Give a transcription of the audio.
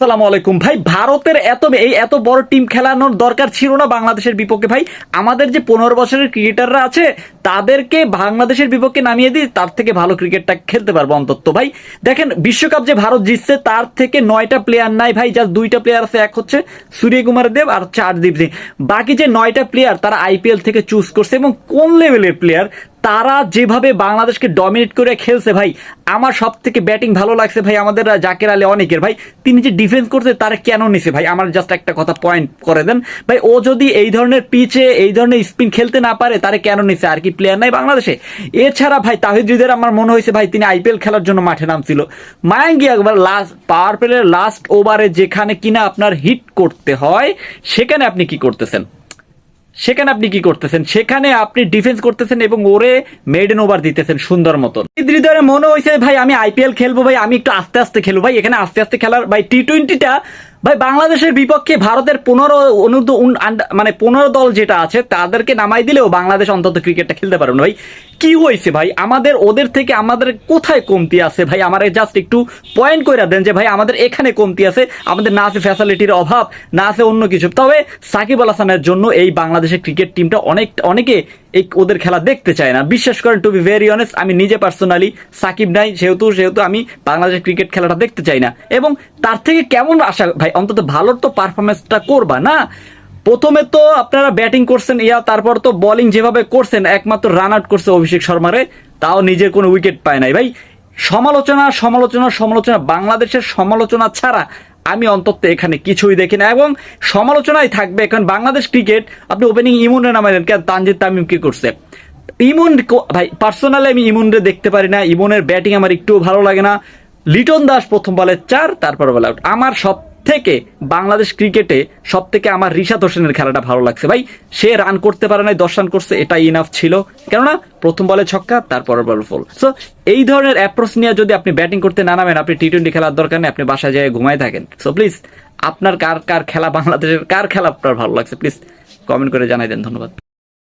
সালাম আলাইকুম। ভাই, ভারতের এত এই এত বড় টিম খেলানোর দরকার ছিল না বাংলাদেশের বিপক্ষে। ভাই, আমাদের যে পনেরো বছরের ক্রিকেটাররা আছে, তাদেরকে বাংলাদেশের বিপক্ষে নামিয়ে দিই তার থেকে ভালো ক্রিকেটটা খেলতে পারব অন্তত। ভাই, দেখেন, বিশ্বকাপ যে ভারত জিতছে, তার থেকে নয়টা প্লেয়ার নাই। ভাই জাস্ট দুইটা প্লেয়ার আছে। এক হচ্ছে সূর্যকুমার দেব আর চারদীপ সিং। বাকি যে নয়টা প্লেয়ার তারা আইপিএল থেকে চুজ করছে এবং কোন লেভেলের প্লেয়ার তারা যেভাবে বাংলাদেশকে ডমিনেট করে খেলছে ভাই, আমার সব থেকে ব্যাটিং ভালো লাগছে ভাই আমাদের জাকের আলী অনেকের। ভাই, তিনি যে ডিফেন্স করছে তারা কেন নিছে ভাই? আমার জাস্ট একটা কথা পয়েন্ট করে দেন। ভাই, ও যদি এই ধরনের পিচে এই ধরনের স্পিন খেলতে না পারে, তারে কেন নিছে? আর কি প্লেয়ার নাই বাংলাদেশে? এছাড়া ভাই, তাহিদ হৃদয়ের আমার মনে হয়েছে ভাই, তিনি আইপিএল খেলার জন্য মাঠে নামছিল। মায়াঙ্গি একবার লাস্ট পাওয়ার প্লেয়ার লাস্ট ওভারে যেখানে কিনা আপনার হিট করতে হয়, সেখানে আপনি কি করতেছেন? সেখানে আপনি কি করতেছেন? সেখানে আপনি ডিফেন্স করতেছেন এবং ওরে মেডেন ওভার দিতেছেন সুন্দর মতন। মনে হয়েছে ভাই, আমি আইপিএল খেলব, ভাই, আমি একটু আস্তে আস্তে খেলব, ভাই, এখানে আস্তে আস্তে খেলার, ভাই টি টোয়েন্টিটা ভাই, বাংলাদেশের বিপক্ষে ভারতের পনেরো অনুদ মানে পনেরো দল যেটা আছে, তাদেরকে নামাই দিলেও বাংলাদেশ অন্তত ক্রিকেটটা খেলতে পারবে না। ভাই, কি হয়েছে ভাই? আমাদের, ওদের থেকে আমাদের কোথায় কমতি আছে? ভাই, আমার জাস্ট একটু পয়েন্ট করে দেন যে, ভাই, আমাদের এখানে কমতি আছে। আমাদের না আছে ফ্যাসিলিটির অভাব, না আছে অন্য কিছু। তবে সাকিব আল হাসানের জন্য এই বাংলাদেশের ক্রিকেট টিমটা অনেক, অনেকে এই ওদের খেলা দেখতে চায় না। বিশ্বাস করেন টু বি ভেরি অনেস্ট আমি নিজে পার্সোনালি সাকিব নাই সেহেতু সেহেতু আমি বাংলাদেশের ক্রিকেট খেলাটা দেখতে চাই না। এবং তার থেকে কেমন আশা, ভাই অন্তত ভালো তো পারফরমেন্সটা করবা, না? প্রথমে তো আপনারা ব্যাটিং করছেন, ইয়া, তারপর তো বোলিং যেভাবে করছেন, একমাত্র রান আউট করছে অভিষেক শর্মারে, তাও নিজের কোনো উইকেট পায় নাই। ভাই, সমালোচনা সমালোচনা সমালোচনা, বাংলাদেশের সমালোচনা ছাড়া আমি অন্তত এখানে কিছুই দেখি না। এবং সমালোচনাই থাকবে এখন বাংলাদেশ ক্রিকেট আপনি ওপেনিং ইমুনের নামাইলেন, কেন তানজিদ তামিম কি করছে? ইমন ভাই পার্সোনালি আমি ইমনরে দেখতে পারি না, ইমনের ব্যাটিং আমার একটু ভালো লাগে না। লিটন দাস প্রথম বলে চার, তারপর বলে আউট আমার সব থেকে বাংলাদেশ ক্রিকেটে সব থেকে আমার রিশাদ হোসেনের খেলাটা ভালো লাগছে। ভাই, সে রান করতে পারে নাই, দশ রান করছে, এটাই ইনাফ ছিল। কেননা, প্রথম বলে ছক্কা, তারপর বল ফল সো এই ধরনের অ্যাপ্রোচ নিয়ে যদি আপনি ব্যাটিং করতে না নামেন, আপনি টি টোয়েন্টি খেলার দরকার নেই, আপনি বাসায় যেয়ে ঘুমাই থাকেন। সো প্লিজ আপনার কার কার খেলা বাংলাদেশের, কার খেলা আপনার ভালো লাগছে প্লিজ কমেন্ট করে জানাই দেন, ধন্যবাদ।